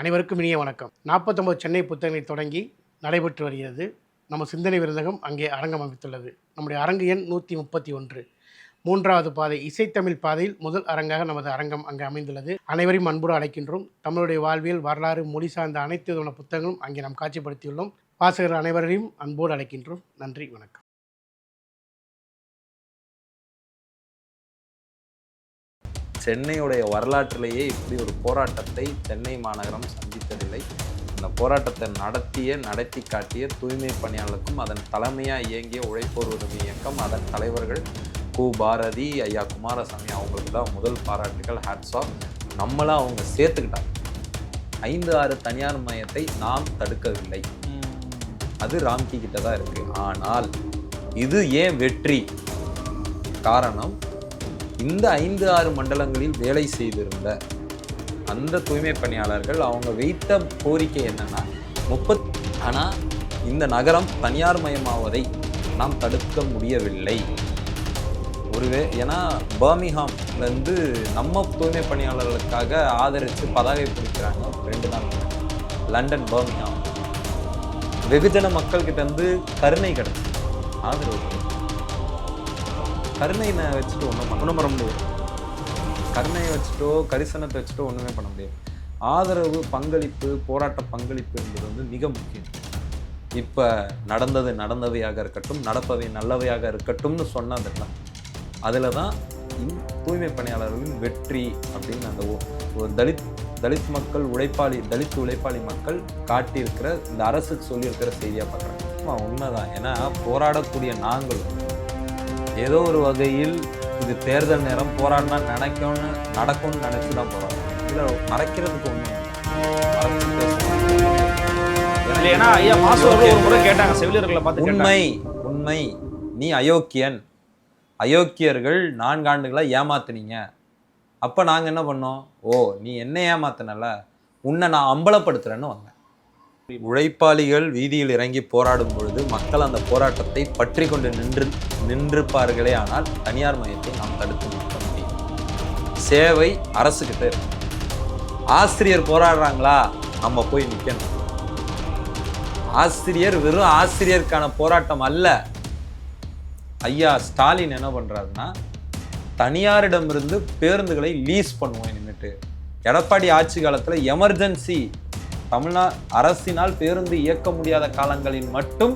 அனைவருக்கும் இனிய வணக்கம். நாற்பத்தொம்பது சென்னை புத்தகங்களை தொடங்கி நடைபெற்று வருகிறது. நம்ம சிந்தனை விருந்தகம் அங்கே அரங்கம் அமைத்துள்ளது. நம்முடைய அரங்கு எண் நூற்றி முப்பத்தி ஒன்று மூன்றாவது பாதை இசைத்தமிழ் பாதையில் முதல் அரங்காக நமது அரங்கம் அங்கே அமைந்துள்ளது. அனைவரையும் அன்புடன் அழைக்கின்றோம். தமிழுடைய வாழ்வியல் வரலாறு மொழி சார்ந்த அனைத்து விதமான புத்தகங்களும் அங்கே நாம் காட்சிப்படுத்தியுள்ளோம். வாசகர் அனைவரையும் அன்போடு அழைக்கின்றோம். நன்றி வணக்கம். சென்னையுடைய வரலாற்றிலேயே இப்படி ஒரு போராட்டத்தை சென்னை மாநகரம் சந்தித்ததில்லை. இந்த போராட்டத்தை நடத்திய நடத்தி காட்டிய தூய்மை பணியாளருக்கும் அதன் தலைமையாக இயங்கிய உழைப்போர் உரிமை இயக்கம் அதன் தலைவர்கள் கு. பாரதி ஐயா குமாரசாமி அவங்களுக்கு தான் முதல் பாராட்டுகள் ஹேட்ஸ் ஆஃப் நம்மளாம் அவங்க சேர்த்துக்கிட்டாங்க. ஐந்து ஆறு தனியார் மையத்தை நாம் தடுக்கவில்லை. அது ராம்கி கிட்ட தான் இருக்கு. ஆனால் இது ஏன் வெற்றி? காரணம் இந்த ஐந்து ஆறு மண்டலங்களில் வேலை செய்திருந்த அந்த தூய்மை பணியாளர்கள் அவங்க வைத்த கோரிக்கை என்னன்னா முப்பத் ஆனால் இந்த நகரம் தனியார் மயமாவதை நாம் தடுக்க முடியவில்லை. ஒருவே ஏன்னா பர்மிஹாம்லேருந்து நம்ம தூய்மை பணியாளர்களுக்காக ஆதரித்து பதாகை பிடிக்கிறாங்க ரெண்டு நாள் லண்டன் பர்மிஹாம். வெகுஜன மக்கள்கிட்ட இருந்து கருணை கிடச்சி ஆதரவு கருணையை வச்சுட்டு ஒன்றும் ஒன்றும் பண்ண முடியாது. கருணையை வச்சுட்டோ கரிசனத்தை வச்சுட்டோ ஒன்றுமே பண்ண முடியாது. ஆதரவு பங்களிப்பு போராட்ட பங்களிப்பு என்பது வந்து மிக முக்கியம். இப்போ நடந்தது நடந்தவையாக இருக்கட்டும் நடப்பவை நல்லவையாக இருக்கட்டும்னு சொன்னதெல்லாம் அதில் தான் இந் தூய்மை பணியாளர்களின் வெற்றி அப்படின்னு அந்த ஒரு தலித் தலித் மக்கள் உழைப்பாளி தலித் உழைப்பாளி மக்கள் காட்டியிருக்கிற இந்த அரசுக்கு சொல்லியிருக்கிற செய்தியாக பார்க்குறாங்க உண்மைதான். ஏன்னா போராடக்கூடிய நாங்களும் ஏதோ ஒரு வகையில் இது தேர்தல் நேரம் போராடினா நினைக்கும்னு நடக்கும்னு நினைச்சு தான் போராடுறோம். இதில் மறைக்கிறதுக்கு ஒன்றும் இல்லை. ஏன்னா ஐயா மாசு அவர்கள் ஒரு முறை கேட்டாங்க செவிலியர்களை பார்த்து உண்மை உண்மை. நீ அயோக்கியன். அயோக்கியர்கள் நான்காண்டுகளை ஏமாத்துனீங்க. அப்போ நாங்கள் என்ன பண்ணோம்? ஓ நீ என்ன ஏமாத்தினல உன்னை நான் அம்பலப்படுத்துறேன்னு வந்தேன். உழைப்பாளிகள் வீதியில் இறங்கி போராடும் பொழுது மக்கள் அந்த போராட்டத்தை பற்றி கொண்டு நின்று நின்றிருப்பார்களே ஆனால் தனியார் மையத்தை நாம் தடுத்து நிறுத்த முடியும். சேவை அரசுக்கிட்ட இருக்கு. ஆசிரியர் போராடுறாங்களா? நம்ம போய் நிற்கணும் ஆசிரியர் வெறும் ஆசிரியருக்கான போராட்டம் அல்ல. ஐயா ஸ்டாலின் என்ன பண்றாருன்னா தனியாரிடமிருந்து பேருந்துகளை லீஸ் பண்ணுவோம் நின்றுட்டு எடப்பாடி ஆட்சி காலத்துல எமர்ஜென்சி. தமிழ்நா அரசினால் பேருந்து இயக்க முடியாத காலங்களில் மட்டும்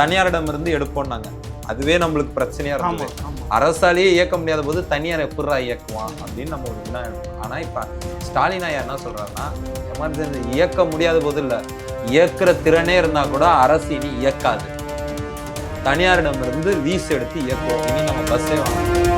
தனியாரிடமிருந்து எடுப்போம்னாங்க. அதுவே நம்மளுக்கு பிரச்சனையா இருக்கும் அரசாலேயே இயக்க முடியாத போது தனியார் எப்படிரா இயக்குவான் அப்படின்னு நம்ம ஒரு எழுப்போம். ஆனா இப்ப ஸ்டாலின் ஐயா என்ன சொல்றாருன்னா எமர்ஜென்சி இயக்க முடியாத போது இல்ல. இயக்குற திறனே இருந்தா கூட அரசு இனி இயக்காது. தனியாரிடமிருந்து லீஸ் எடுத்து இயக்குவோம். இனி நம்ம பஸ்ஸே வாங்க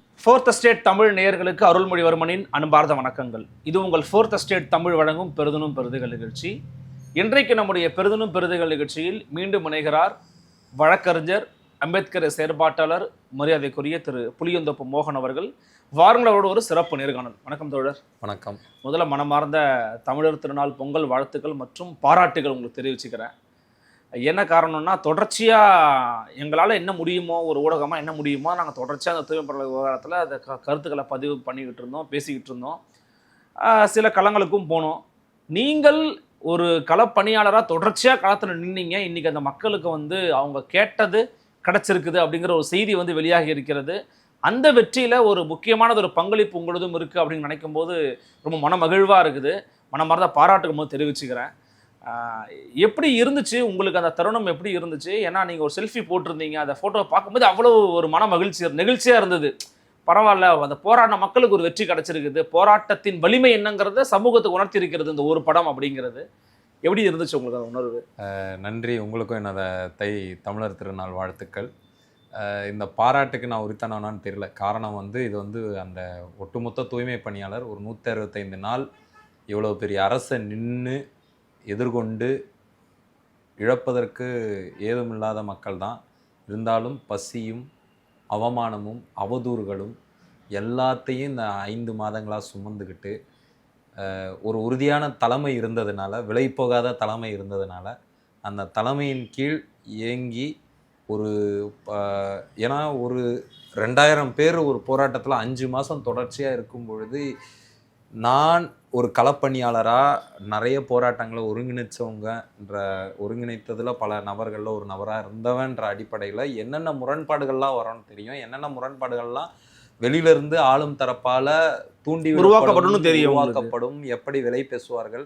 fourth state Tamil நேயர்களுக்கு அருள்மொழிவர்மனின் அன்பார்ந்த வணக்கங்கள். இது உங்கள் ஃபோர்த் ஸ்டேட் தமிழ் வழங்கும் பெருதனும் பெருதுகள் நிகழ்ச்சி. இன்றைக்கு நம்முடைய பெருதனும் பெருதுகள் நிகழ்ச்சியில் மீண்டும் இணைகிறார் வழக்கறிஞர் அம்பேத்கர் செயற்பாட்டாளர் மரியாதைக்குரிய திரு புளியந்தோப்பு மோகன் அவர்கள். வாருங்களோடு ஒரு சிறப்பு நேர்காணல். வணக்கம் தோழர். வணக்கம். முதல்ல மனமார்ந்த தமிழர் திருநாள் பொங்கல் வாழ்த்துக்கள் மற்றும் பாராட்டுகள் உங்களுக்கு தெரிவிச்சுக்கிறேன். என்ன காரணம்னா தொடர்ச்சியாக எங்களால் என்ன முடியுமோ ஒரு ஊடகமாக என்ன முடியுமோ நாங்கள் தொடர்ச்சியாக அந்த தூய்மை பரவல் விவகாரத்தில் அந்த க கருத்துக்களை பதிவு பண்ணிக்கிட்டு இருந்தோம் பேசிக்கிட்டு இருந்தோம். சில களங்களுக்கும் போனோம். நீங்கள் ஒரு களப்பணியாளராக தொடர்ச்சியாக களத்தில் நின்னீங்க. இன்றைக்கி அந்த மக்களுக்கு வந்து அவங்க கேட்டது கிடச்சிருக்குது அப்படிங்கிற ஒரு செய்தி வந்து வெளியாகி இருக்கிறது. அந்த வெற்றியில் ஒரு முக்கியமானது ஒரு பங்களிப்பு உங்களதும் இருக்குது அப்படின்னு நினைக்கும் போது ரொம்ப மன மகிழ்வாக இருக்குது. மனமார்ந்த பாராட்டுக்கும் போது தெரிவிச்சுக்கிறேன். எப்படி இருந்துச்சு? உங்களுக்கு அந்த தருணம் எப்படி இருந்துச்சு? ஏன்னா நீங்கள் ஒரு செல்ஃபி போட்டிருந்தீங்க. அந்த ஃபோட்டோவை பார்க்கும்போது அவ்வளோ ஒரு மன மகிழ்ச்சி நெகிழ்ச்சியாக இருந்தது. பரவாயில்ல அந்த போராடின மக்களுக்கு ஒரு வெற்றி கிடச்சிருக்குது. போராட்டத்தின் வலிமை என்னங்கிறத சமூகத்துக்கு உணர்த்தி இருக்கிறது இந்த ஒரு படம் அப்படிங்கிறது. எப்படி இருந்துச்சு உங்களுக்கு அந்த உணர்வு? நன்றி. உங்களுக்கும் என்னோட தை தமிழர் திருநாள் வாழ்த்துக்கள். இந்த பாராட்டுக்கு நான் உரித்தானவனான்னு தெரியல. காரணம் வந்து இது வந்து அந்த ஒட்டுமொத்த தூய்மை பணியாளர் ஒரு நூற்றி அறுபத்தைந்து நாள் இவ்வளோ பெரிய அரசை நின்று எதிர்கொண்டு இழப்பதற்கு ஏதுமில்லாத மக்கள் தான் இருந்தாலும் பசியும் அவமானமும் அவதூறுகளும் எல்லாத்தையும் இந்த ஐந்து மாதங்களாக சுமந்துக்கிட்டு ஒரு உறுதியான தலைமை இருந்ததுனால விலை போகாத தலைமை இருந்ததுனால அந்த தலைமையின் கீழ் இயங்கி ஒரு ப- ஏன்னா ஒரு ரெண்டாயிரம் பேர் ஒரு போராட்டத்தில் அஞ்சு மாதம் தொடர்ச்சியாக இருக்கும் பொழுது நான் ஒரு களப்பணியாளராக நிறைய போராட்டங்களை ஒருங்கிணைச்சவங்கன்ற ஒருங்கிணைத்ததில் பல நபர்களில் ஒரு நபராக இருந்தவன்ற அடிப்படையில் என்னென்ன முரண்பாடுகள்லாம் வரும்னு தெரியும். என்னென்ன முரண்பாடுகள்லாம் வெளியிலிருந்து ஆளும் தரப்பால தூண்டி விடப்படும், உருவாக்கப்படும்னு தெரியும். உருவாக்கப்படும் எப்படி விலை பேசுவார்கள்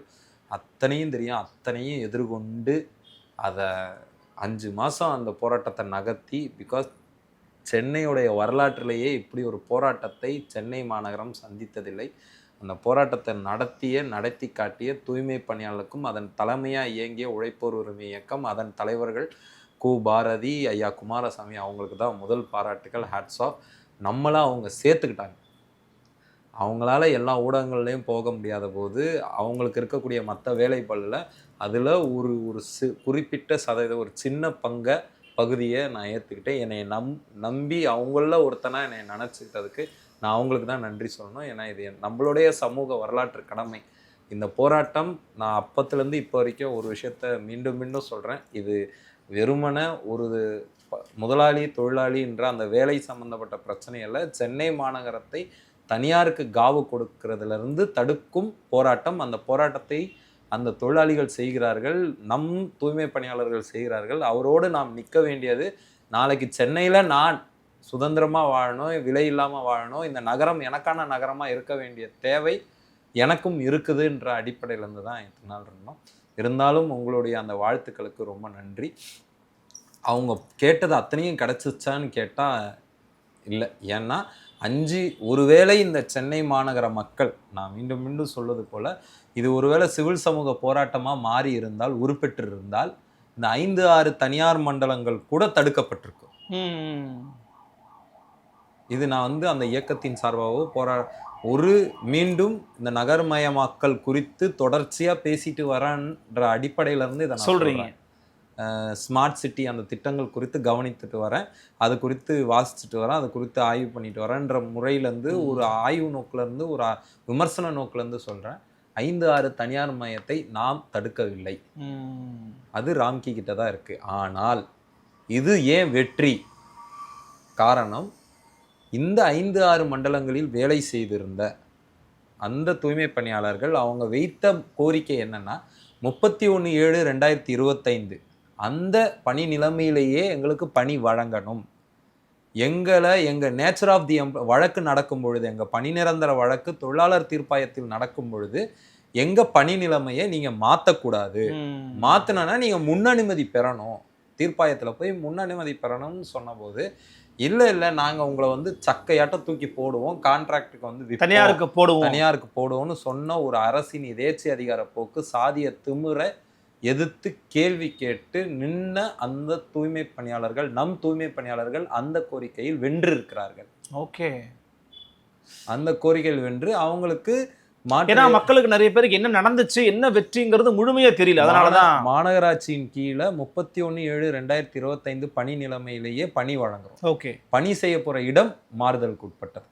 அத்தனையும் தெரியும். அத்தனையும் எதிர்கொண்டு அதை அஞ்சு மாதம் அந்த போராட்டத்தை நகர்த்தி பிகாஸ் சென்னையுடைய வரலாற்றிலேயே இப்படி ஒரு போராட்டத்தை சென்னை மாநகரம் சந்தித்ததில்லை. அந்த போராட்டத்தை நடத்திய நடத்தி காட்டிய தூய்மை பணியாளருக்கும் அதன் தலைமையாக இயங்கிய உழைப்போர் உரிமை இயக்கம் அதன் தலைவர்கள் கு. பாரதி ஐயா குமாரசாமி அவங்களுக்கு தான் முதல் பாராட்டுகள் ஹேட்ஸ் ஆஃப் நம்மளாக அவங்க சேர்த்துக்கிட்டாங்க. அவங்களால எல்லா ஊடகங்கள்லையும் போக முடியாத போது அவங்களுக்கு இருக்கக்கூடிய மற்ற வேலைப்பளில் அதில் ஒரு ஒரு சி குறிப்பிட்ட சதவீத ஒரு சின்ன பங்கை பகுதியை நான் ஏற்றுக்கிட்டேன் என்னை நம் நம்பி அவங்கள ஒருத்தனாக என்னை நினச்சிக்கிட்டதுக்கு நான் அவங்களுக்கு தான் நன்றி சொல்லணும். ஏன்னா இது நம்மளுடைய சமூக வரலாற்று கடமை. இந்த போராட்டம் நான் அப்பத்துலேருந்து இப்போ வரைக்கும் ஒரு விஷயத்த மீண்டும் மீண்டும் சொல்கிறேன் இது வெறுமன ஒரு முதலாளி முதலாளி தொழிலாளின்ற அந்த வேலை சம்மந்தப்பட்ட பிரச்சனையில் சென்னை மாநகரத்தை தனியாருக்கு காவு கொடுக்கறதுலேருந்து தடுக்கும் போராட்டம். அந்த போராட்டத்தை அந்த தொழிலாளிகள் செய்கிறார்கள். நம் தூய்மை பணியாளர்கள் செய்கிறார்கள். அவரோடு நாம் நிற்க வேண்டியது நாளைக்கு சென்னையில் நான் சுதந்திரமாக வாழணும் விலை இல்லாமல் வாழணும் இந்த நகரம் எனக்கான நகரமாக இருக்க வேண்டிய தேவை எனக்கும் இருக்குதுன்ற அடிப்படையிலேருந்து தான் இத்தனை நாள் இருந்தோம் இருந்தாலும் உங்களுடைய அந்த வாழ்த்துக்களுக்கு ரொம்ப நன்றி. அவங்க கேட்டது அத்தனையும் கிடச்சிச்சான்னு கேட்டால் இல்லை. ஏன்னா அஞ்சு ஒருவேளை இந்த சென்னை மாநகர மக்கள் நான் மீண்டும் மீண்டும் சொல்வது போல் இது ஒருவேளை சிவில் சமூக போராட்டமாக மாறி இருந்தால் உருப்பெற்று இருந்தால் இந்த ஐந்து ஆறு தனியார் மண்டலங்கள் கூட தடுக்கப்பட்டிருக்கும். இது நான் வந்து அந்த இயக்கத்தின் சார்பாகவோ போரா ஒரு மீண்டும் இந்த நகர்மயமாக்கல் குறித்து தொடர்ச்சியாக பேசிட்டு வரேன்ற அடிப்படையில இருந்து இதை சொல்றேன். ஸ்மார்ட் சிட்டி அந்த திட்டங்கள் குறித்து கவனித்துட்டு வரேன். அது குறித்து வாசிச்சுட்டு வரேன். அது குறித்து ஆய்வு பண்ணிட்டு வரேன்ற முறையிலேருந்து ஒரு ஆய்வு நோக்கிலேருந்து ஒரு விமர்சன நோக்கிலேருந்து சொல்கிறேன் ஐந்து ஆறு தனியார் மையத்தை நாம் தடுக்கவில்லை. அது ராம்கி கிட்ட தான் இருக்குது ஆனால் இது ஏன் வெற்றி? காரணம் இந்த ஐந்து ஆறு மண்டலங்களில் வேலை செய்திருந்த அந்த தூய்மை பணியாளர்கள் அவங்க வைத்த கோரிக்கை என்னன்னா முப்பத்தி ஒன்று ஏழு ரெண்டாயிரத்தி இருபத்தைந்து. அந்த பணி நிலைமையிலேயே எங்களுக்கு பணி வழங்கணும். எங்களை எங்கள் நேச்சர் ஆஃப் தி எம் வழக்கு நடக்கும் பொழுது எங்கள் பணி நிரந்தர வழக்கு தொழிலாளர் தீர்ப்பாயத்தில் நடக்கும் பொழுது எங்கள் பணி நிலைமையை நீங்கள் மாற்றக்கூடாது. மாற்றினா நீங்கள் முன்னனுமதி பெறணும். தீர்ப்பாயத்தில் போய் முன்னனுமதி பெறணும்னு சொன்னபோது இல்லை இல்லை. நாங்கள் உங்களை வந்து சக்கையாட்டம் தூக்கி போடுவோம். கான்ட்ராக்டுக்கு வந்து. தனியாருக்கு போடுவோம். தனியாருக்கு போடுவோம்னு சொன்ன ஒரு அரசின் எதேச்சி அதிகார போக்கு சாதிய திமிரை எதிர்த்து கேள்வி கேட்டு நின்ன அந்த தூய்மை பணியாளர்கள் நம் தூய்மை பணியாளர்கள் அந்த கோரிக்கையில் வென்றிருக்கிறார்கள் ஓகே. அந்த கோரிக்கையில் வென்று அவங்களுக்கு ஏன்னா மக்களுக்கு நிறைய பேருக்கு என்ன நடந்துச்சு என்ன வெற்றிங்கிறது முழுமையா தெரியல. அதனாலதான் மாந- மாநகராட்சியின் கீழே முப்பத்தி ஒன்று ஏழு ரெண்டாயிரத்தி இருபத்தைந்து பணி நிலைமையிலேயே பணி வழங்குறோம். ஓகே. பணி செய்ய போற இடம் மாறுதலுக்கு உட்பட்டது.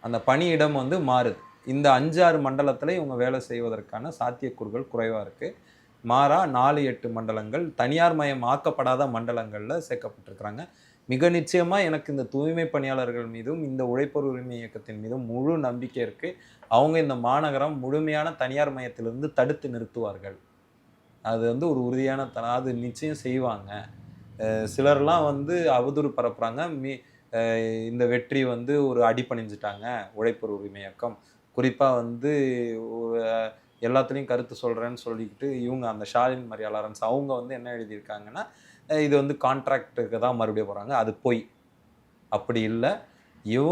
அந்த பணி இடம் வந்து மாறுது. இந்த அஞ்சு ஆறு மண்டலத்தில் இவங்க வேலை செய்வதற்கான சாத்தியக்கூறுகள் குறைவாக இருக்குது மாறா நாலு எட்டு மண்டலங்கள் தனியார் மயம் ஆக்கப்படாத மண்டலங்களில் சேர்க்கப்பட்டிருக்கிறாங்க. மிக நிச்சயமாக எனக்கு இந்த தூய்மை பணியாளர்கள் மீதும் இந்த உழைப்பொரு உரிமை இயக்கத்தின் மீதும் முழு நம்பிக்கை இருக்குது அவங்க இந்த மாநகரம் முழுமையான தனியார் மையத்திலிருந்து தடுத்து நிறுத்துவார்கள். அது வந்து ஒரு உறுதியான த அது நிச்சயம் செய்வாங்க. சிலர்லாம் வந்து அவதூறு பரப்புகிறாங்க மீ இந்த வெற்றி வந்து ஒரு அடிப்பணிஞ்சிட்டாங்க உழைப்பொரு உரிமை இயக்கம். குறிப்பாக வந்து ஒரு எல்லாத்துலேயும் கருத்து சொல்கிறேன்னு சொல்லிக்கிட்டு இவங்க அந்த ஷாலின் மரியாளரன்ஸ் அவங்க வந்து என்ன எழுதியிருக்காங்கன்னா இது வந்து கான்ட்ராக்டுக்கு தான் மறுபடியும் போகிறாங்க அது பொய். அப்படி இல்லை. இவ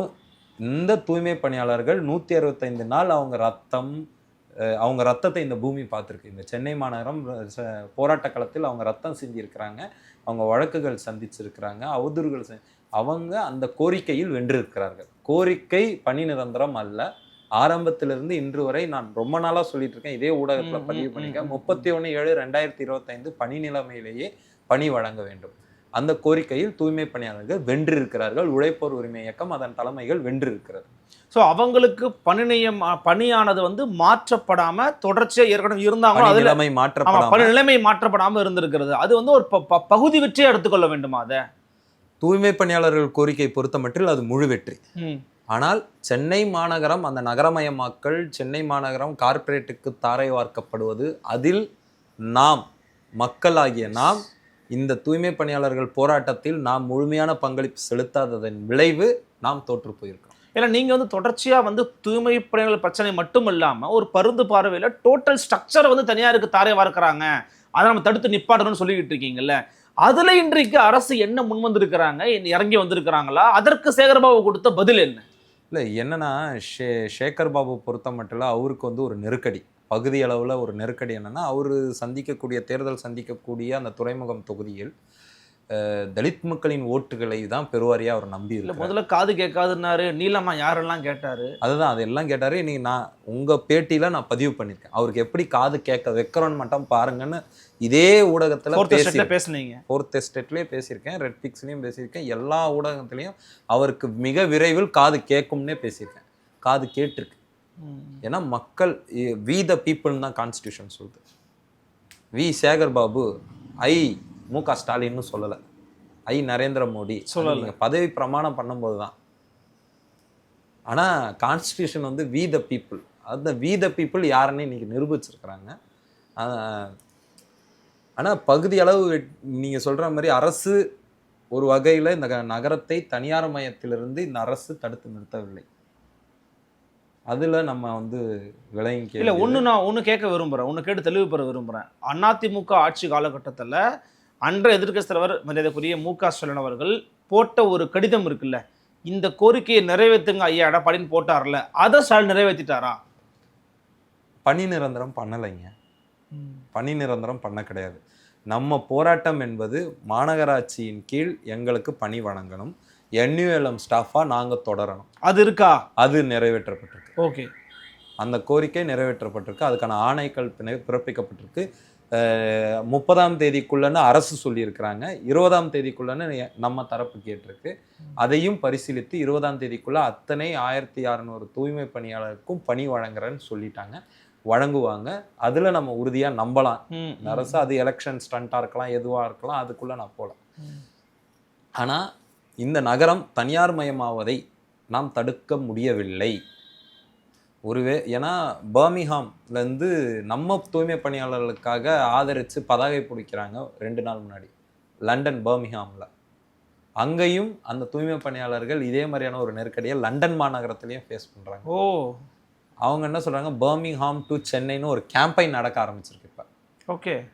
இந்த தூய்மை பணியாளர்கள் நூற்றி அறுபத்தைந்து நாள் அவங்க ரத்தம் அவங்க ரத்தத்தை இந்த பூமி பார்த்துருக்கு. இந்த சென்னை மாநகரம் போராட்ட களத்தில் அவங்க ரத்தம் சிந்தியிருக்கிறாங்க. அவங்க வழக்குகள் சந்திச்சிருக்கிறாங்க. அவதூறுகள் அவங்க அந்த கோரிக்கையில் வென்றிருக்கிறார்கள். கோரிக்கை பணி நிரந்தரம் அல்ல. ஆரம்பத்திலிருந்து இன்று வரை நான் ரொம்ப நாளா சொல்லிட்டு இருக்கேன். இதே ஊடகத்துல பதிவு ம், முப்பத்தி ஒன்று ஏழு ரெண்டாயிரத்தி இருபத்தைந்து பணி நிலைமையிலேயே பணி வழங்க வேண்டும். அந்த கோரிக்கையில் தூய்மை பணியாளர்கள் வென்றிருக்கிறார்கள். உழைப்போர் உரிமை இயக்கம் அதன் தலைமைகள் வென்றிருக்கிறது. ஸோ அவங்களுக்கு பணி நியம் பணியானது வந்து மாற்றப்படாம தொடர்ச்சியா ஏற்கனவே இருந்தாங்களோ அதுல நிலைமை மாற்றப்படாம. பணி நிலைமை மாற்றப்படாம இருந்திருக்கிறது. அது வந்து ஒரு பகுதி வெற்றியா எடுத்துக்கொள்ள வேண்டுமா அதை? தூய்மை பணியாளர்கள் கோரிக்கை பொறுத்தமட்டில் அது முழு வெற்றி. ஆனால் சென்னை மாநகரம் அந்த நகரமயமாக்கல் சென்னை மாநகரம் கார்ப்பரேட்டுக்கு தாரை வார்க்கப்படுவது அதில் நாம் மக்களாகிய நாம் இந்த தூய்மை பணியாளர்கள் போராட்டத்தில் நாம் முழுமையான பங்களிப்பு செலுத்தாததன் விளைவு நாம் தோற்று போயிருக்கோம் ஏன்னா நீங்க வந்து தொடர்ச்சியா வந்து தூய்மை பணியாளர் பிரச்சனை மட்டும் இல்லாம ஒரு பருந்து பார்வையில டோட்டல் ஸ்ட்ரக்சரை வந்து தனியாருக்கு தாரை வார்க்கறாங்க. அதை நம்ம தடுத்து நிப்பாட்டணும்னு சொல்லிக்கிட்டு இருக்கீங்கல்ல. அதுல இன்றைக்கு அரசு என்ன முன் வந்திருக்கிறாங்க? இறங்கி வந்திருக்கிறாங்களா? அதற்கு சேகர்பாபு கொடுத்த பதில் என்ன? இல்லை என்னன்னா ஷே சேகர் பாபு பொறுத்த மட்டும் அவருக்கு வந்து ஒரு நெருக்கடி. பகுதி அளவில் ஒரு நெருக்கடி என்னன்னா அவர் சந்திக்கக்கூடிய தேர்தல் சந்திக்கக்கூடிய அந்த துறைமுகம் தொகுதியில் தலித் மக்களின் ஓட்டுகளை தான் பெருவாரியாக அவர் நம்பி இல்ல. முதல்ல காது கேட்காதுன்னாரு நீலமா யாரெல்லாம் கேட்டாரு? அதுதான் அதெல்லாம் கேட்டாரு. இன்னைக்கு நான் உங்க பேட்டியில நான் பதிவு பண்ணியிருக்கேன். அவருக்கு எப்படி காது கேட்க வைக்கிறோன்னு மட்டும் பாருங்கன்னு இதே ஊடகத்துல பேசுனீங்க. ஃபோர்த் எஸ்டேட்லேயே பேசியிருக்கேன் ரெட் பிக்ஸ்லேயும் பேசியிருக்கேன் எல்லா ஊடகத்துலேயும் அவருக்கு மிக விரைவில் காது கேட்கும்னே பேசியிருக்கேன். காது கேட்டிருக்கு. ஏன்னா மக்கள் வி த பீப்புள்னு தான் கான்ஸ்டியூஷன் சொல்லுது. வி. சேகர் பாபு ஐ. மு. க. ஸ்டாலின்னு சொல்லலை. ஐ. நரேந்திர மோடி. சொல்லல. நீங்கள் பதவி பிரமாணம் பண்ணும்போது தான். ஆனால் கான்ஸ்டியூஷன் வந்து வி த பீப்புள் அந்த வி த பீப்புள் யாருன்னு இன்னைக்கு நிரூபிச்சிருக்கிறாங்க. ஆனால் பகுதி அளவு நீங்கள் சொல்கிற மாதிரி அரசு ஒரு வகையில் இந்த நகரத்தை தனியார் மயத்திலிருந்து இந்த அரசு தடுத்து நிறுத்தவில்லை. அதுல நம்ம வந்து விளங்கி இல்ல ஒண்ணு நான் ஒண்ணு கேட்க விரும்புறேன். ஒண்ணு கேட்டு தெளிவு பெற விரும்புறேன். அதிமுக ஆட்சி காலகட்டத்துல அன்றைய எதிர்க்கட்சி தலைவர் மரியாதைக்குரிய மு க ஸ்டாலின் அவர்கள் போட்ட ஒரு கடிதம் இருக்குல்ல இந்த கோரிக்கையை நிறைவேற்றுங்க ஐயா எடப்பாடின்னு போட்டார்ல அதை ஸ்டாலின் நிறைவேற்றிட்டாரா பணி நிரந்தரம் பண்ணலைங்க. பணி நிரந்தரம் பண்ண கிடையாது. நம்ம போராட்டம் என்பது மாநகராட்சியின் கீழ் எங்களுக்கு பணி வழங்கணும். என்யூஎல்எம் ஸ்டாஃபாக நாங்கள் தொடரணும். அது இருக்கா? அது நிறைவேற்றப்பட்டிருக்கு. ஓகே. அந்த கோரிக்கை நிறைவேற்றப்பட்டிருக்கு. அதுக்கான ஆணைகள் பிறப்பிக்கப்பட்டிருக்கு. முப்பதாம் தேதிக்குள்ளன்னு அரசு சொல்லியிருக்கிறாங்க. இருபதாம் தேதிக்குள்ளன்னு நம்ம தரப்பு கேட்டிருக்கு. அதையும் பரிசீலித்து இருபதாம் தேதிக்குள்ள அத்தனை ஆயிரத்தி அறநூறு தூய்மை பணியாளருக்கும் பணி வழங்குறேன்னு சொல்லிட்டாங்க. வழங்குவாங்க. அதுல நம்ம உறுதியா நம்பலாம். இந்த அரசு அது எலெக்ஷன் ஸ்டண்ட்டாக இருக்கலாம் எதுவாக இருக்கலாம் அதுக்குள்ள நான் போகல ஆனா இந்த நகரம் தனியார் மயமாவதை நாம் தடுக்க முடியவில்லை. ஒருவே ஏன்னா பர்மிஹாம்லேருந்து நம்ம தூய்மை பணியாளர்களுக்காக ஆதரித்து பதாகை பிடிக்கிறாங்க ரெண்டு நாள் முன்னாடி. லண்டன் பர்மிஹாமில். அங்கேயும் அந்த தூய்மை பணியாளர்கள் இதே மாதிரியான ஒரு நெருக்கடியை லண்டன் மாநகரத்துலேயும் ஃபேஸ் பண்ணுறாங்க ஓ. அவங்க என்ன சொல்கிறாங்க பர்மிங்ஹாம் டு சென்னைன்னு ஒரு கேம்பெயின் நடக்க ஆரம்பிச்சிருக்கு இப்போ. ஓகே.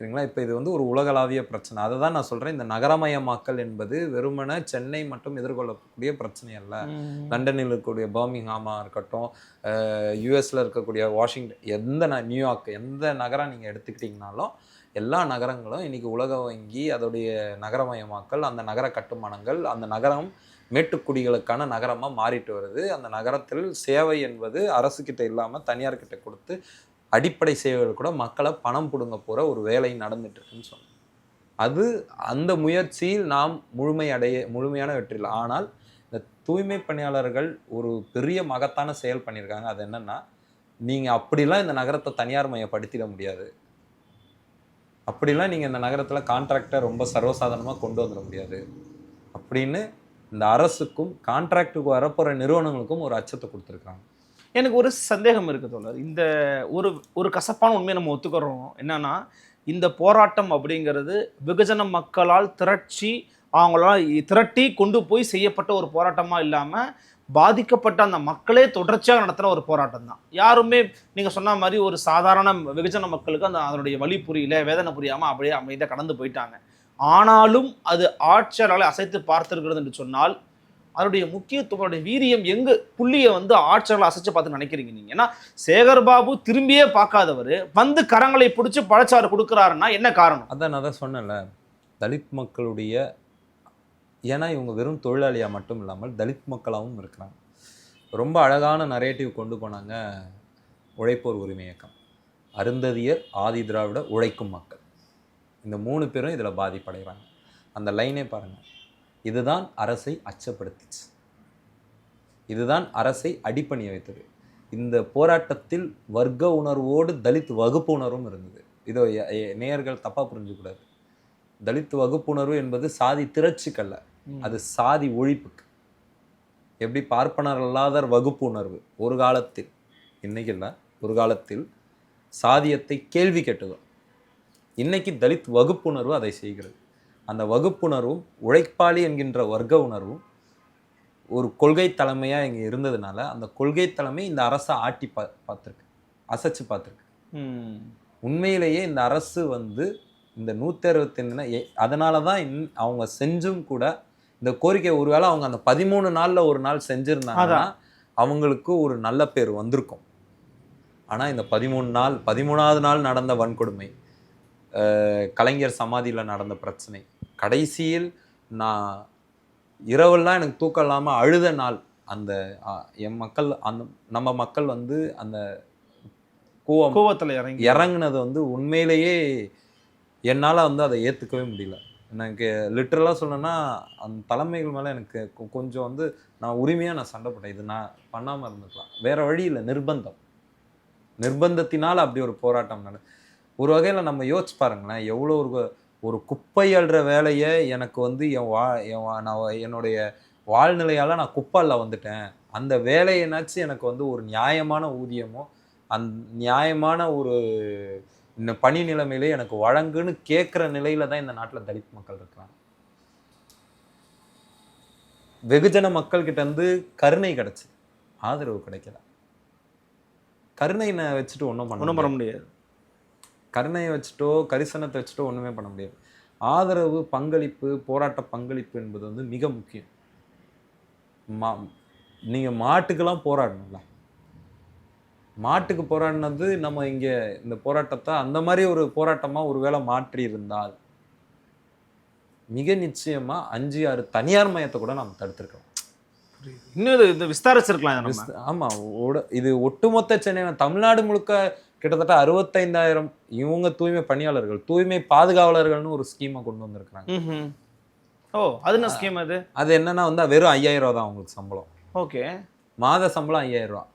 சரிங்களா? இப்போ இது வந்து ஒரு உலகளாவிய பிரச்சனை. அதை தான் நான் சொல்கிறேன் இந்த நகரமயமாக்கல் என்பது வெறுமனே சென்னை மட்டும் எதிர்கொள்ளக்கூடிய பிரச்சனை அல்ல. லண்டனில் இருக்கக்கூடிய பர்மிங்ஹாமாக இருக்கட்டும் யூஎஸில் இருக்கக்கூடிய வாஷிங்டன் எந்த ந- நியூயார்க் எந்த நகரம் நீங்கள் எடுத்துக்கிட்டிங்கனாலும் எல்லா நகரங்களும் இன்னைக்கு உலக வங்கி அதோடைய நகரமயமாக்கல் அந்த நகர கட்டுமானங்கள் அந்த நகரம் மேட்டுக்குடிகளுக்கான நகரமாக மாறிட்டு வருது. அந்த நகரத்தில் சேவை என்பது அரசுக்கிட்ட இல்லாமல் தனியார்கிட்ட கொடுத்து அடிப்படை சேவைகள் கூட மக்களை பணம் பிடுங்க போகிற ஒரு வேலை நடந்துட்டுருக்குன்னு சொன்னேன் அது அந்த முயற்சியில் நாம் முழுமை அடைய முழுமையான வெற்றி இல்லை ஆனால் இந்த தூய்மை பணியாளர்கள் ஒரு பெரிய மகத்தான செயல் பண்ணியிருக்காங்க. அது என்னென்னா நீங்கள் அப்படிலாம் இந்த நகரத்தை தனியார் மையப்படுத்திட முடியாது. அப்படிலாம் நீங்கள் இந்த நகரத்தில் கான்ட்ராக்டை ரொம்ப சர்வசாதாரணமாக கொண்டு வந்துட முடியாது. அப்படின்னு இந்த அரசுக்கும் கான்ட்ராக்டுக்கு வரப்போகிற நிறுவனங்களுக்கும் ஒரு அச்சத்தை கொடுத்துருக்காங்க. எனக்கு ஒரு சந்தேகம் இருக்கு தோழர். இந்த ஒரு ஒரு கசப்பான உண்மையை நம்ம ஒத்துக்கிறோம். என்னன்னா இந்த போராட்டம் அப்படிங்கிறது வெகுஜன மக்களால் திரட்சி அவங்களால் திரட்டி கொண்டு போய் செய்யப்பட்ட ஒரு போராட்டமாக இல்லாமல் பாதிக்கப்பட்ட அந்த மக்களே தொடர்ச்சியாக நடத்துகிற ஒரு போராட்டம் தான். யாருமே நீங்கள் சொன்ன மாதிரி ஒரு சாதாரண வெகுஜன மக்களுக்கு அந்த அதனுடைய வழி புரியல வேதனை புரியாமல் அப்படியே அமைதியாக கடந்து போயிட்டாங்க. ஆனாலும் அது ஆட்சியாளர்களை அசைத்து பார்த்துருக்கிறது என்று சொன்னால் அதனுடைய முக்கியத்துவம் அதனுடைய வீரியம் எங்கு? புள்ளியை வந்து ஆட்சியாளர்களை அசைச்சு பார்த்து நினைக்கிறீங்க நீங்க. ஏன்னா சேகர் பாபு திரும்பியே பார்க்காதவர் வந்து கரங்களை பிடிச்சி பழச்சாறு கொடுக்குறாருன்னா என்ன காரணம்? அதான் நான் தான் சொன்னேன்ல. தலித் மக்களுடைய ஏன்னா இவங்க வெறும் தொழிலாளியாக மட்டும் இல்லாமல் தலித் மக்களாகவும் இருக்கிறாங்க. ரொம்ப அழகான நரேட்டிவ் கொண்டு போனாங்க உழைப்போர் உரிமை இயக்கம். அருந்ததியர் ஆதி திராவிட உழைக்கும் மக்கள். இந்த மூணு பேரும் இதில் பாதிப்படைகிறாங்க அந்த லைனே பாருங்கள் இதுதான் அரசை அச்சப்படுத்துச்சு. இதுதான் அரசை அடிப்பணிய வைத்தது. இந்த போராட்டத்தில் வர்க்க உணர்வோடு தலித் வகுப்பு உணர்வும் இருந்தது. இதோ நேயர்கள் தப்பாக புரிஞ்சுக்கூடாது. தலித் வகுப்புணர்வு என்பது சாதி திரட்சிக்கல்ல. அது சாதி ஒழிப்புக்கு. எப்படி பார்ப்பனர் அல்லாதர் வகுப்பு உணர்வு? ஒரு காலத்தில் இன்னைக்கு இல்லை ஒரு காலத்தில் சாதியத்தை கேள்வி கேட்டதோ இன்னைக்கு தலித் வகுப்புணர்வு அதை செய்கிறது. அந்த வகுப்புணர்வும் உழைப்பாளி என்கின்ற வர்க்க உணர்வும் ஒரு கொள்கை தலைமையாக இங்கே இருந்ததுனால அந்த கொள்கை தலைமை இந்த அரசை ஆட்டி பா பார்த்துருக்கு. அசைச்சு பார்த்துருக்கு. உண்மையிலேயே இந்த அரசு வந்து இந்த நூற்றி அறுபத்தி அதனால தான் இன் அவங்க செஞ்சும் கூட இந்த கோரிக்கை ஒருவேளை அவங்க அந்த பதிமூணு நாளில் ஒரு நாள் செஞ்சுருந்தாங்கன்னா அவங்களுக்கு ஒரு நல்ல பேர் வந்திருக்கும். ஆனால் இந்த பதிமூணு நாள் பதிமூணாவது நாள் நடந்த வன்கொடுமை கலைஞர் சமாதியில் நடந்த பிரச்சனை கடைசியில் நான் இரவெல்லாம் எனக்கு தூக்கம் இல்லாமல் அழுத நாள் அந்த என் மக்கள் அந்த நம்ம மக்கள் வந்து அந்த கூவம் கோவத்துல இறங்கி இறங்குனது வந்து உண்மையிலேயே என்னால் வந்து அதை ஏற்றுக்கவே முடியல. எனக்கு லிட்ரலாக சொல்லணும்னா அந்த தலைமைகள் மேலே எனக்கு கொஞ்சம் வந்து நான் உரிமையாக நான் சண்டை போட்டேன். இது நான் பண்ணாமல் இருந்துக்கலாம். வேற வழி இல்லை. நிர்பந்தம். நிர்பந்தத்தினால் அப்படி ஒரு போராட்டம் ஒரு வகையில் நம்ம யோசிச்சு பாருங்களேன். எவ்வளோ ஒரு ஒரு குப்பை அள்ளுற வேலையை எனக்கு வந்து என் வா என் வா- நான் என்னுடைய வாழ்நிலையால் நான் குப்பால வந்துட்டேன். அந்த வேலையினாச்சும் எனக்கு வந்து ஒரு நியாயமான ஊதியமோ அந் நியாயமான ஒரு இந்த பணி நிலைமையிலே எனக்கு வழங்குன்னு கேட்குற நிலையில தான் இந்த நாட்டில் தலித் மக்கள் இருக்கிறாங்க. வெகுஜன மக்கள் இருந்து கருணை கிடைச்சி ஆதரவு கிடைக்கல. கருணைனை வச்சுட்டு ஒன்றும் பண்ண ஒன்றும் பண்ண முடியாது. கருணையை வச்சுட்டோ கரிசனத்தை வச்சுட்டோ ஒன்றுமே பண்ண முடியாது. ஆதரவு பங்களிப்பு போராட்ட பங்களிப்பு என்பது வந்து மிக முக்கியம். மா நீங்கள் மாட்டுக்கெல்லாம் போராடணும்ல. மாட்டுக்கு போராடினது நம்ம இங்கே இந்த போராட்டத்தை அந்த மாதிரி ஒரு போராட்டமாக ஒருவேளை மாற்றி இருந்தால் மிக நிச்சயமா அஞ்சு ஆறு தனியார் மயத்தை கூட நம்ம தடுத்திருக்கோம் இன்னும் இது விஸ்தாரிச்சிருக்கலாம் இதை நம்ம. விஸ்த- ஆமா ஒட- இது ஒட்டுமொத்த சென்னை தமிழ்நாடு முழுக்க கிட்டத்தட்ட அறுபத்தைந்தாயிரம் இவங்க தூய்மை பணியாளர்கள் தூய்மை பாதுகாவலர்கள்னு ஒரு ஸ்கீமை கொண்டு வந்திருக்கிறாங்க. ஓ அது என்ன ஸ்கீம் அது? அது என்னன்னா வந்து வெறும் ஐயாயிரம் ரூபா தான் அவங்களுக்கு சம்பளம். ஓகே. மாத சம்பளம் ஐயாயிரம் ரூபா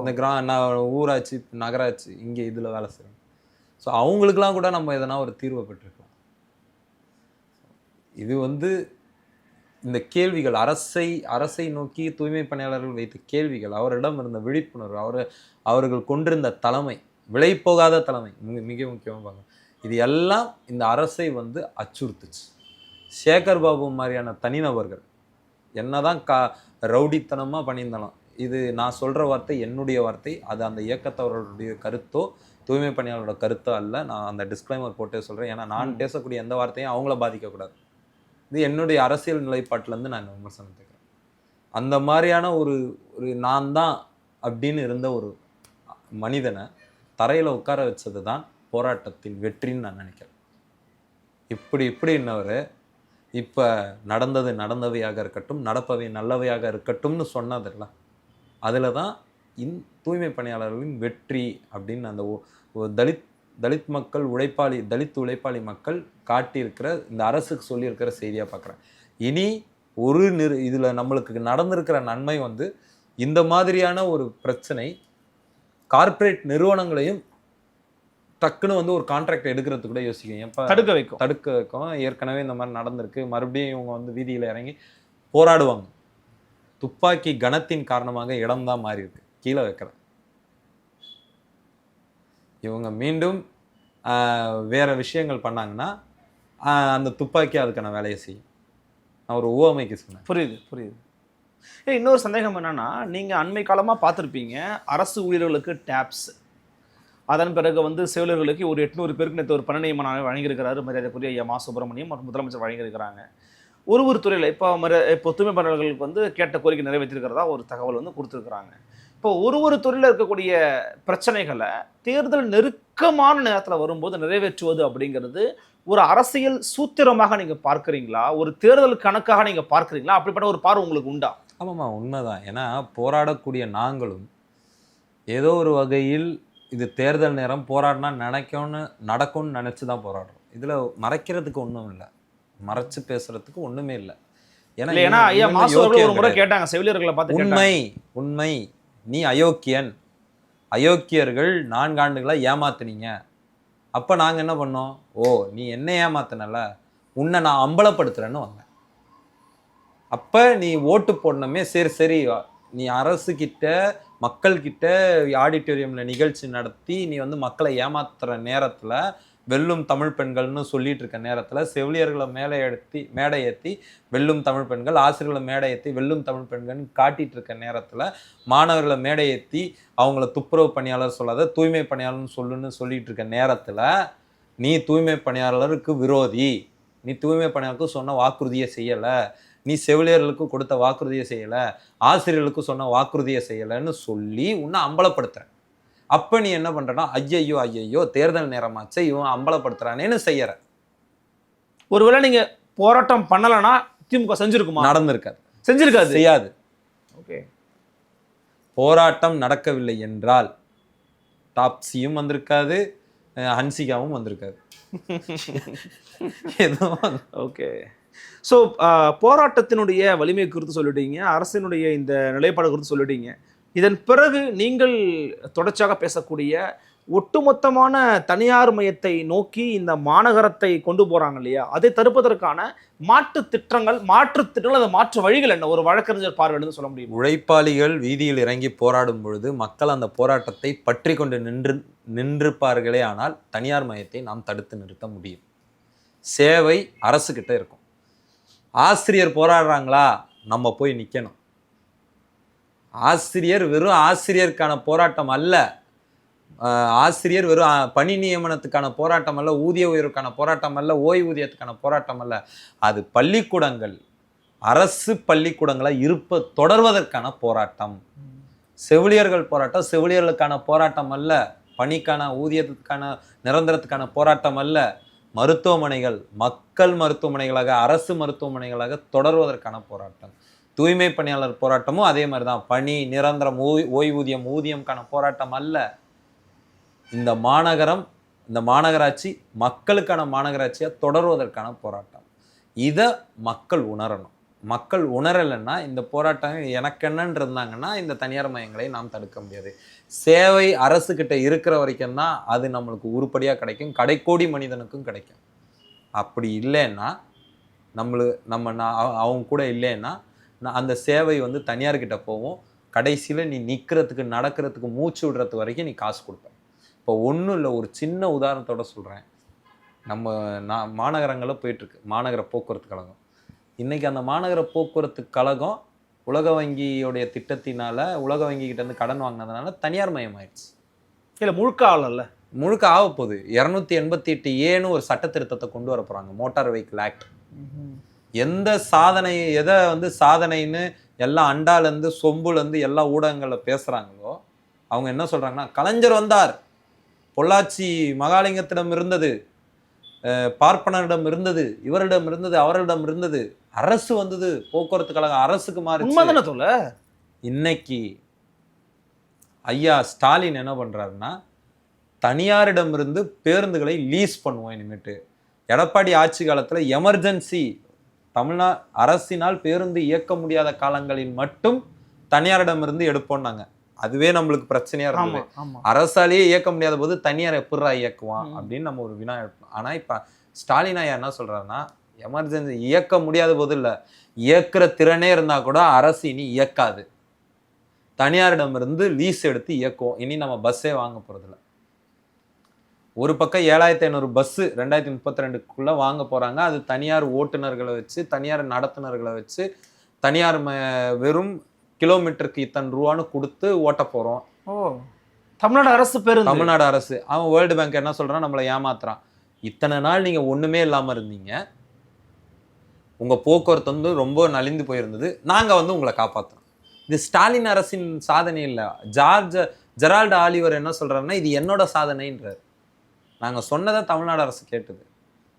இந்த கிரா நான் ஊராட்சி நகராட்சி இங்கே இதில் வேலை செய்கிறேன் ஸோ அவங்களுக்குலாம் கூட நம்ம எதனா ஒரு தீர்வை பெற்றிருக்கலாம். இது வந்து இந்த கேள்விகள் அரசை அரசை நோக்கி தூய்மை பணியாளர்கள் வைத்த கேள்விகள் அவரிடம் இருந்த விழிப்புணர்வு அவர் அவர்கள் கொண்டிருந்த தலைமை விலை போகாத தலைமை மிக மிக முக்கியமாக பார்க்கணும் இது எல்லாம் இந்த அரசை வந்து அச்சுறுத்துச்சு. சேகர் பாபு மாதிரியான தனிநபர்கள் என்னதான் கா ரவுடித்தனமாக பண்ணியிருந்தாலும் இது நான் சொல்கிற வார்த்தை என்னுடைய வார்த்தை அது அந்த இயக்கத்தவர்களுடைய கருத்தோ தூய்மை பணியாளரோட கருத்தோ அல்ல. நான் அந்த டிஸ்க்ளைமர் போட்டே சொல்கிறேன் ஏன்னா நான். பேசக்கூடிய எந்த வார்த்தையும் அவங்கள பாதிக்கக்கூடாது. இது என்னுடைய அரசியல் நிலைப்பாட்டிலேருந்து நான் விமர்சனம் கேட்குறேன். அந்த மாதிரியான ஒரு ஒரு நான் தான் அப்படின்னு இருந்த ஒரு மனிதனை தரையில் உட்கார வச்சது தான் போராட்டத்தின் வெற்றின்னு நான் நினைக்கிறேன். இப்படி இப்படி இன்னவர் இப்போ நடந்தது நடந்தவையாக இருக்கட்டும் நடப்பவை நல்லவையாக இருக்கட்டும்னு சொன்னதில்ல. அதில் தான் இந் தூய்மை பணியாளர்களின் வெற்றி அப்படின்னு அந்த ஒ- ஒரு தலித் தலித் மக்கள் உழைப்பாளி தலித் உழைப்பாளி மக்கள் காட்டியிருக்கிற இந்த அரசுக்கு சொல்லியிருக்கிற செய்தியாக பார்க்குறேன். இனி ஒரு நிறு இதில் நம்மளுக்கு நடந்திருக்கிற நன்மை வந்து இந்த மாதிரியான ஒரு பிரச்சனை கார்ப்பரேட் நிறுவனங்களையும் டக்குன்னு வந்து ஒரு கான்ட்ராக்ட் எடுக்கிறதுக்கு கூட யோசிக்கும் எப்போ தடுக்க வைக்கும். தடுக்க வைக்கும். ஏற்கனவே இந்த மாதிரி நடந்திருக்கு. மறுபடியும் இவங்க வந்து வீதியில் இறங்கி போராடுவாங்க. துப்பாக்கி கனத்தின் காரணமாக இடம்தான் மாறி இருக்கு கீழே வைக்கிறேன். இவங்க மீண்டும் வேறு விஷயங்கள் பண்ணாங்கன்னா அந்த துப்பாக்கி அதுக்கான வேலையை செய்யும். நான் ஒரு ஓமைக்கு சொன்னேன். புரியுது புரியுது. ஏ இன்னொரு சந்தேகம் என்னன்னா நீங்கள் அண்மை காலமாக பார்த்துருப்பீங்க அரசு ஊழியர்களுக்கு டேப்ஸ். அதன் பிறகு வந்து செவிலர்களுக்கு ஒரு எட்நூறு பேருக்கு நேற்று ஒரு பணி நியமனம் வழங்கியிருக்கிறாரு மரியாதைக்குரிய ஐயா மா சுப்பிரமணியம் மற்றும் முதலமைச்சர் வழங்கியிருக்கிறாங்க. ஒரு ஒரு துறையில் இப்போ மரி இப்போ தூய்மை பணியாளர்களுக்கு வந்து கேட்ட கோரிக்கை நிறைவேற்றிருக்கிறதா ஒரு தகவல் வந்து கொடுத்துருக்குறாங்க. இப்போ ஒரு ஒரு துறையில் இருக்கக்கூடிய பிரச்சனைகளை தேர்தல் நெருக்கமான நேரத்தில் வரும்போது நிறைவேற்றுவது அப்படிங்கிறது ஒரு அரசியல் சூத்திரமாக நீங்கள் பார்க்குறீங்களா? ஒரு தேர்தல் கணக்காக நீங்கள் பார்க்குறீங்களா? அப்படிப்பட்ட ஒரு பார்வை உங்களுக்கு உண்டா? ஆமாம்மா உண்மைதான். ஏன்னா போராடக்கூடிய நாங்களும் ஏதோ ஒரு வகையில் இது தேர்தல் நேரம் போராடினா நினைக்கும்னு நடக்கும்னு நினச்சி தான் போராடுறோம். இதில் மறைக்கிறதுக்கு ஒன்றும் இல்லை. மறைச்சு பேசுறதுக்கு ஒன்றுமே இல்லை. ஏன்னா ஐயா ஒரு முறை. கேட்டாங்க. செவிலியர்களை பார்த்து உண்மை உண்மை. நீ அயோக்கியன். அயோக்கியர்கள் நான்காண்டுகளா ஏமாத்துனீங்க. அப்போ நாங்கள் என்ன பண்ணோம்? ஓ நீ என்ன ஏமாத்தினல உன்னை நான் அம்பலப்படுத்துகிறேன்னு வந்தேன். அப்போ நீ ஓட்டு போடணுமே சரி சரி. நீ அரசுக்கிட்ட மக்கள்கிட்ட மக்கள் நிகழ்ச்சி நடத்தி நீ வந்து மக்களை ஏமாத்துகிற நேரத்தில் வெல்லும் தமிழ் பெண்கள்னு சொல்லிட்டு இருக்க நேரத்தில் செவிலியர்களை மேலே ஏற்றி மேடை ஏற்றி வெல்லும் தமிழ் பெண்கள் ஆசிரியர்களை மேடை ஏற்றி வெல்லும் தமிழ் பெண்கள்னு காட்டிட்டு இருக்க நேரத்தில் மாணவர்களை மேடை ஏற்றி அவங்கள துப்புரவு பணியாளர் சொல்லாத தூய்மை பணியாளர்னு சொல்லுன்னு சொல்லிட்டு இருக்க நேரத்தில் நீ தூய்மை பணியாளருக்கு விரோதி. நீ தூய்மை பணியாளருக்கு சொன்ன வாக்குறுதியை செய்யலை. நீ செவிலியர்களுக்கு கொடுத்த வாக்குறுதியை செய்யலை. ஆசிரியர்களுக்கு சொன்ன வாக்குறுதியை செய்யலைன்னு சொல்லி உன்னை அம்பலப்படுத்துகிறேன் அப்ப நீ என்ன பண்றனா ஐயையோ ஐயையோ தேர்தல் நேரமாச்சே இவன் அம்பலப்படுத்துறானேன்னு செய்யற. ஒருவேளை நீங்க போராட்டம் பண்ணலனா திமுக செஞ்சிருக்குமா? நடந்திருக்காது. செஞ்சிருக்காது? செய்யாது. ஓகே. போராட்டம் நடக்கவில்லை என்றால் டாப்ஸியும் வந்திருக்காது ஹன்சிகாவும் வந்திருக்காது. எதுவும் ஓகே. ஸோ போராட்டத்தினுடைய வலிமை குறித்து சொல்லிட்டீங்க அரசினுடைய இந்த நிலைப்பாடு குறித்து சொல்லிட்டீங்க. இதன் பிறகு நீங்கள் தொடர்ச்சியாக பேசக்கூடிய ஒட்டுமொத்தமான தனியார் மையத்தை நோக்கி இந்த மாநகரத்தை கொண்டு போகிறாங்க இல்லையா? அதை தடுப்பதற்கான மாற்று திட்டங்கள் மாற்று திட்டங்கள் அதை மாற்று வழிகள் என்ன? ஒரு வழக்கறிஞர் பார்வையிலிருந்து சொல்ல முடியும்? உழைப்பாளிகள் வீதியில் இறங்கி போராடும் பொழுது மக்கள் அந்த போராட்டத்தை பற்றி கொண்டு நின்று நின்றிருப்பார்களே ஆனால் தனியார் மையத்தை நாம் தடுத்து நிறுத்த முடியும். சேவை அரசுக்கிட்ட இருக்கும். ஆசிரியர் போராடுறாங்களா? நம்ம போய் நிற்கணும் ஆசிரியர் வெறும் ஆசிரியருக்கான போராட்டம் அல்ல. ஆசிரியர் வெறும் பணி நியமனத்துக்கான போராட்டம் அல்ல ஊதிய உயர்வுக்கான போராட்டம் அல்ல ஓய்வூதியத்துக்கான போராட்டம் அல்ல. அது பள்ளிக்கூடங்கள் அரசு பள்ளிக்கூடங்களாக இருப்ப தொடர்வதற்கான போராட்டம். செவிலியர்கள் போராட்டம் செவிலியர்களுக்கான போராட்டம் அல்ல. பணிக்கான ஊதியத்துக்கான நிரந்தரத்துக்கான போராட்டம் அல்ல. மருத்துவமனைகள் மக்கள் மருத்துவமனைகளாக அரசு மருத்துவமனைகளாக தொடர்வதற்கான போராட்டம். தூய்மை பணியாளர் போராட்டமும் அதே மாதிரி தான் பணி நிரந்தரம் ஓய் ஓய்வூதியம் ஊதியம்கான போராட்டம் அல்ல. இந்த மாநகரம் இந்த மாநகராட்சி மக்களுக்கான மாநகராட்சியாக தொடர்வதற்கான போராட்டம். இதை மக்கள் உணரணும். மக்கள் உணரலைன்னா இந்த போராட்டம் எனக்கு என்னன்னு இருந்தாங்கன்னா இந்த தனியார் மையங்களை நாம் தடுக்க முடியாது. சேவை அரசுக்கிட்ட இருக்கிற வரைக்கும் தான் அது நம்மளுக்கு உருப்படியாக கிடைக்கும். கடைக்கோடி மனிதனுக்கும் கிடைக்கும். அப்படி இல்லைன்னா நம்மளு நம்ம நான் அவங்க கூட இல்லைன்னா நான் அந்த சேவை வந்து தனியார்கிட்ட போவோம். கடைசியில் நீ நிற்கிறதுக்கு நடக்கிறதுக்கு மூச்சு விடுறது வரைக்கும் நீ காசு கொடுப்ப. இப்போ ஒன்றும் இல்லை ஒரு சின்ன உதாரணத்தோட சொல்கிறேன் நம்ம நான் மாநகரங்களில் போயிட்டுருக்கு. மாநகர போக்குவரத்து கழகம். இன்னைக்கு அந்த மாநகர போக்குவரத்து கழகம் உலக வங்கியோடைய திட்டத்தினால உலக வங்கி கிட்ட இருந்து கடன் வாங்கினதுனால தனியார் மயம் ஆயிடுச்சு. இல்ல முழுக்க ஆளல்ல முழுக்க ஆக போகுது இரநூத்தி எண்பத்தி எட்டு ஏன்னு ஒரு சட்ட திருத்தத்தை கொண்டு வர போறாங்க. Motor vehicle act. எந்த சாதனை எதை வந்து சாதனைன்னு எல்லாம் அண்டாலேருந்து சொம்புலேருந்து எல்லா ஊடகங்களில் பேசுகிறாங்களோ அவங்க என்ன சொல்கிறாங்கன்னா கலைஞர் வந்தார். பொள்ளாச்சி மகாலிங்கத்திடம் இருந்தது. பார்ப்பனரிடம் இருந்தது. இவரிடம் இருந்தது அவரிடம் இருந்தது. அரசு வந்தது. போக்குவரத்து கழகம் அரசுக்கு மாறி இன்னைக்கு ஐயா ஸ்டாலின் என்ன பண்றாருன்னா தனியாரிடமிருந்து பேருந்துகளை லீஸ் பண்ணுவோம் இனிமேட்டு. எடப்பாடி ஆட்சி காலத்துல எமர்ஜென்சி தமிழ்நா அரசினால் பேருந்து இயக்க முடியாத காலங்களில் மட்டும் தனியாரிடமிருந்து எடுப்போம்னாங்க. அதுவே நம்மளுக்கு பிரச்சனையா இருந்தது. ஆமா அரசாலேயே இயக்க முடியாத போது தனியார் எப்படிரா இயக்குவான். அப்படின்னு நம்ம ஒரு வினா எழுப்பணும் ஆனா இப்ப ஸ்டாலின் ஐயா என்ன சொல்றாருன்னா எமர்ஜென்சி இயக்க முடியாத போது இல்ல இயக்குற திறனே இருந்தா கூட அரசு இனி இயக்காது. தனியாரிடமிருந்து லீஸ் எடுத்து இயக்குவோம். இனி நம்ம பஸ்ஸே வாங்க போறதில்ல. ஒரு பக்கம் ஏழாயிரத்தி ஐநூறு பஸ்ஸு ரெண்டாயிரத்தி முப்பத்தி ரெண்டுக்குள்ள வாங்க போறாங்க. அது தனியார் ஓட்டுநர்களை வச்சு தனியார் நடத்துனர்களை வச்சு தனியார் வெறும் கிலோமீட்டருக்கு இத்தனை ரூபான்னு கொடுத்து ஓட்ட போறோம். ஓ தமிழ்நாடு அரசு பேருந்து. தமிழ்நாடு அரசு. அவன் வேர்ல்டு பேங்க் என்ன சொல்றான்? நம்மளை ஏமாத்துறான். இத்தனை நாள் நீங்க ஒண்ணுமே இல்லாம இருந்தீங்க. உங்க போக்குவரத்து வந்து ரொம்ப நலிந்து போயிருந்தது. நாங்க வந்து உங்களை காப்பாத்துறோம். இது ஸ்டாலின் அரசின் சாதனை இல்ல. ஜார்ஜ் ஜெரால்டு ஆலிவர் என்ன சொல்றாருன்னா இது என்னோட சாதனைன்றார். நாங்க சொன்னதை தமிழ்நாடு அரசு கேட்டது.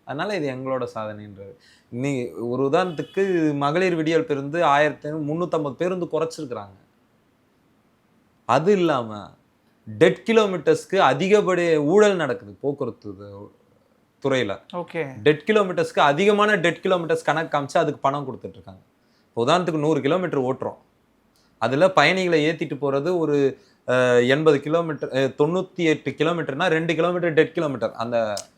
அதனால இது எங்களோட சாதனைன்றது. நீ ஒரு உதாரணத்துக்கு மகளிர் விடியல் பேருந்து ஆயிரத்தி முந்நூற்றம்பது பேருந்து குறைச்சிருக்கிறாங்க. அது இல்லாம டெட் கிலோமீட்டர்ஸ்க்கு அதிகப்படி ஊழல் நடக்குது போக்குவரத்து துறையில. ஓகே. டெட் கிலோமீட்டர்ஸ்க்கு அதிகமான டெட் கிலோமீட்டர்ஸ் கணக்கு காமிச்சு அதுக்கு பணம் கொடுத்துட்டு இருக்காங்க உதாரணத்துக்கு நூறு கிலோமீட்டர் ஓட்டுறோம். அதுல பயணிகளை ஏத்திட்டு போறது ஒரு எண்பது கிலோமீட்டர் தொண்ணூத்தி எட்டு கிலோமீட்டர்னா ரெண்டு கிலோமீட்டர் டெட் கிலோமீட்டர் அந்த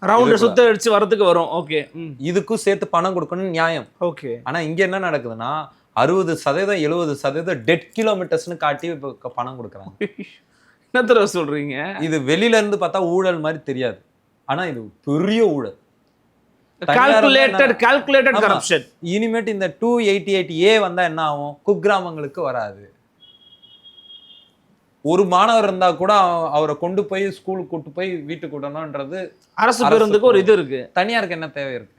ரவுண்டு. சுத்த அடிச்சு வரதுக்கு வரும். ஓகே இதுக்கும் சேர்த்து பணம் கொடுக்கணும் நியாயம். ஓகே ஆனா இங்க என்ன நடக்குதுன்னா அறுபது சதவீதம் எழுபது சதவீதம் டெட் கிலோமீட்டர்ஸ்னு காட்டி இப்போ பணம் கொடுக்குறாங்க. என்ன தடவை சொல்றீங்க? இது வெளியில இருந்து பார்த்தா ஊழல் மாதிரி தெரியாது. ஆனா இது பெரிய ஊழல். Calculated calculated. கரப்ஷன் இனிமேட்டு இந்த டூ எயிட்டி எயிட் ஏ வந்தா என்ன ஆகும்? குக்கிராமங்களுக்கு வராது. ஒரு மாணவர் இருந்தா கூட அவ- அவரை கொண்டு போய் ஸ்கூலுக்கு கூட்டு போய் வீட்டுக்கு விடணும்ன்றது அரசு பேருந்துக்கு ஒரு இது இருக்கு. தனியாருக்கு என்ன தேவை இருக்கு?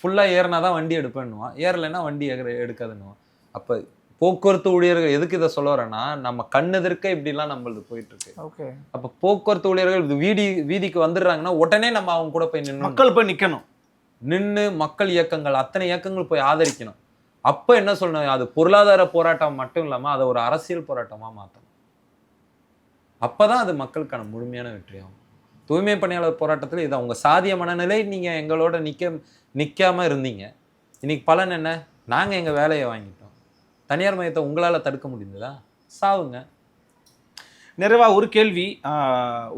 ஃபுல்லா ஏறினா தான் வண்டி எடுப்பேன்னுவான். ஏறலைன்னா வண்டி எடுக்காதுன்னுவான். அப்ப போக்குவரத்து ஊழியர்கள் எதுக்கு இதை சொல்ல வரேன்னா நம்ம கண்ணெதிர்க்க இப்படிலாம் நம்மளுது போயிட்டு இருக்கு ஓகே அப்ப போக்குவரத்து ஊழியர்கள் வீதி வீதிக்கு வந்துடுறாங்கன்னா உடனே நம்ம அவங்க கூட போய் நின்று மக்கள் போய் நிக்கணும். நின்று மக்கள் இயக்கங்கள் அத்தனை இயக்கங்கள் போய் ஆதரிக்கணும். அப்ப என்ன சொல்லணும் அது பொருளாதார போராட்டம் மட்டும் இல்லாம அதை ஒரு அரசியல் போராட்டமா மாத்தணும். அப்பதான் அது மக்களுக்கான முழுமையான வெற்றியாகும். தூய்மை பணியாளர் போராட்டத்தில் இது அவங்க சாதிய மனநிலை நீங்கள் எங்களோட நிற்க நிற்காமல் இருந்தீங்க. இன்னைக்கு பலன் என்ன? நாங்கள் எங்கள் வேலையை வாங்கிட்டோம். தனியார் மையத்தை உங்களால் தடுக்க முடிந்ததா? சாவுங்க. நிறைவாக ஒரு கேள்வி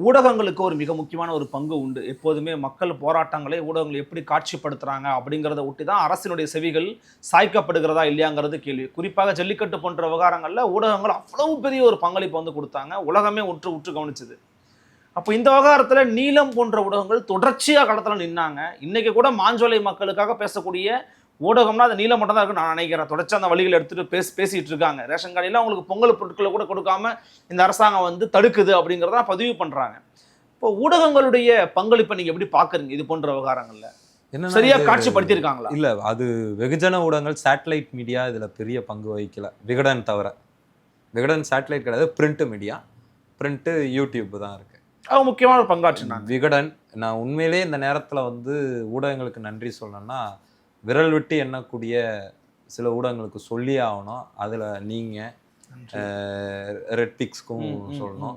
ஊடகங்களுக்கு ஒரு மிக முக்கியமான ஒரு பங்கு உண்டு. எப்போதுமே மக்கள் போராட்டங்களை ஊடகங்கள் எப்படி காட்சிப்படுத்துகிறாங்க அப்படிங்கிறத ஒட்டி தான் அரசினுடைய செவிகள் சாய்க்கப்படுகிறதா இல்லையாங்கிறது கேள்வி. குறிப்பாக ஜல்லிக்கட்டு போன்ற விவகாரங்களில் ஊடகங்கள் அவ்வளவு பெரிய ஒரு பங்களிப்பு வந்து கொடுத்தாங்க. உலகமே உற்று உற்று கவனிச்சது. அப்போ இந்த விவகாரத்தில் நீலம் போன்ற ஊடகங்கள் தொடர்ச்சியாக களத்தில் நின்னாங்க. இன்றைக்கி கூட மாஞ்சோலை மக்களுக்காக பேசக்கூடிய ஊடகம்னா அது நீலம் மட்டும் தான் இருக்கு நான் நினைக்கிறேன். தொடர்ச்சி அந்த வழிகள் எடுத்துட்டு பேசி பேசிட்டு இருக்காங்க. ரேஷன் கடையில் அவங்களுக்கு பொங்கல் பொருட்களை கூட கொடுக்காம இந்த அரசாங்கம் வந்து தடுக்குது அப்படிங்கிறத பதிவு பண்றாங்க. இப்போ ஊடகங்களுடைய பங்களிப்பை நீங்க எப்படி பாக்குறீங்க? இது போன்ற விவகாரங்கள்ல. என்னன்னா சரியா காட்சிப்படுத்தியிருக்காங்களா? இல்ல அது வெகுஜன ஊடகங்கள் சேட்டலைட் மீடியா இதுல பெரிய பங்கு வகிக்கல. விகடன் தவிர. விகடன் சேட்டலைட் கிடையாது பிரிண்ட் மீடியா பிரிண்ட் யூடியூப் தான் இருக்கு. அவங்க முக்கியமான ஒரு பங்காற்றினாங்க. விகடன் நான் உண்மையிலேயே இந்த நேரத்துல வந்து ஊடகங்களுக்கு நன்றி சொல்லணும்னா விரல் விட்டு எண்ணக்கூடிய சில ஊடகங்களுக்கு சொல்லியே ஆகணும் அதுல நீங்க ரெட்பிக்ஸ்க்கும் ம், ம், சொல்லணும்.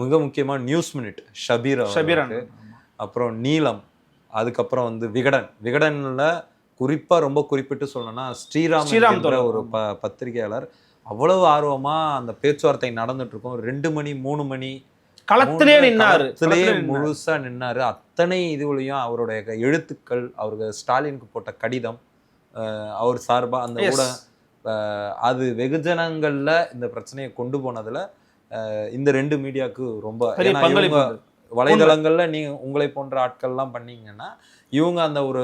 மிக முக்கியமா நியூஸ் மினிட் ஷபீர் ஷபீர் அவர்களுக்கு. அண்ணன். அப்புறம் நீலம் அதுக்கப்புறம் வந்து விகடன் விகடன்ல குறிப்பா ரொம்ப குறிப்பிட்டு சொல்லணும்னா ஸ்ரீராம் ஸ்ரீராம். ஒரு ப பத்திரிகையாளர் அவ்வளவு ஆர்வமா அந்த பேச்சுவார்த்தை நடந்துட்டு இருக்கும் ரெண்டு மணி மூணு மணி களத்திலே நின்னாரு. முழுசா நின்னாரு அத்தனை இதுவரையும் அவருடைய எழுத்துக்கள் அவருக்கு ஸ்டாலினுக்கு போட்ட கடிதம் அவர் சார்பா அந்த அஹ் அது வெகுஜனங்கள்ல இந்த பிரச்சனையை கொண்டு போனதுல இந்த ரெண்டு மீடியாவுக்கு ரொம்ப வலைதளங்கள்ல நீங்க உங்களை போன்ற ஆட்கள்லாம் பண்ணீங்கன்னா இவங்க அந்த ஒரு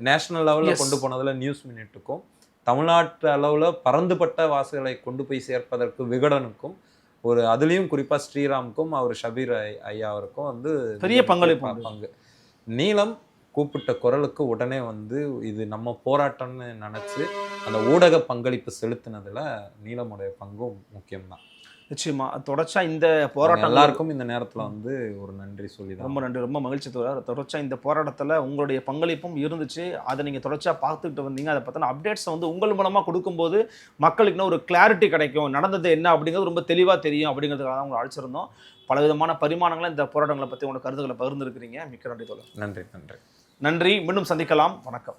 நேஷனல் லெவல்ல. கொண்டு போனதுல நியூஸ் மினிட்டுக்கும் தமிழ்நாட்டு அளவுல பறந்துபட்ட வாசகளை கொண்டு போய் சேர்ப்பதற்கு விகடனுக்கும் ஒரு அதுலயும் குறிப்பா ஸ்ரீராமுக்கும் அவர் ஷபீர் ஐ- ஐயா அவருக்கும் வந்து பெரிய பங்களிப்பு. பங்கு நீலம் கூப்பிட்ட குரலுக்கு உடனே வந்து இது நம்ம போராட்டம்னு நினைச்சு அந்த ஊடக பங்களிப்பு செலுத்தினதுல நீலமுடைய பங்கும் முக்கியம்தான் நிச்சயமா. தொடர்ச்சியா இந்த போராட்டம் எல்லாருக்கும் இந்த நேரத்துல வந்து ஒரு நன்றி சொல்லிதான். ரொம்ப நன்றி. ரொம்ப மகிழ்ச்சி தோழர். தொடர்ச்சியா இந்த போராட்டத்துல உங்களுடைய பங்களிப்பும் இருந்துச்சு. அதை நீங்க தொடர்ச்சியா பார்த்துக்கிட்டு வந்தீங்க. அதை பத்தின அப்டேட்ஸ் வந்து உங்கள் மூலமா கொடுக்கும்போது மக்களுக்கு இன்னும் ஒரு கிளாரிட்டி கிடைக்கும். நடந்தது என்ன அப்படிங்கிறது ரொம்ப தெளிவா தெரியும் அப்படிங்கிறதுக்காக தான் உங்களை அழைச்சிருந்தோம். பலவிதமான பரிமாணங்களை இந்த போராட்டங்களை பத்தி உங்களோட கருத்துக்களை பகிர்ந்துருக்கிறீங்க. மிக்க நன்றி தோழர். நன்றி நன்றி. நன்றி. மீண்டும் சந்திக்கலாம். வணக்கம்.